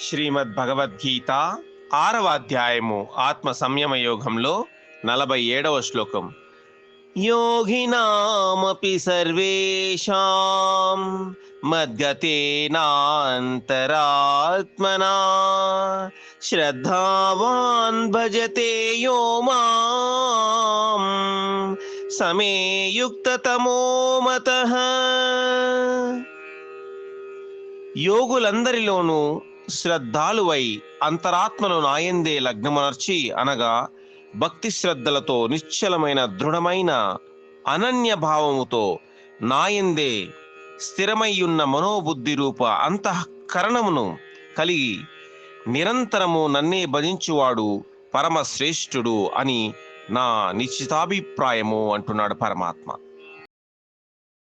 శ్రీమద్ భగవద్గీత ఆరవ అధ్యాయము ఆత్మ సంయమ యోగంలో నలభై ఏడవ శ్లోకం. యోగినామపి సర్వేషాం మద్గతేనాంతరాత్మనా శ్రద్ధావాన్ భజతే యో మాం సమే యుక్తతమో మత. యోగులందరిలోనూ శ్రద్ధాలువై అంతరాత్మను నాయందే లగ్నమునర్చి అనగా భక్తి శ్రద్ధలతో నిశ్చలమైన దృఢమైన అనన్య భావముతో నాయందే స్థిరమయ్యున్న మనోబుద్ధి రూప అంతఃకరణమును కలిగి నిరంతరము నన్నే భజించువాడు పరమశ్రేష్ఠుడు అని నా నిశ్చితాభిప్రాయము అంటున్నాడు పరమాత్మ.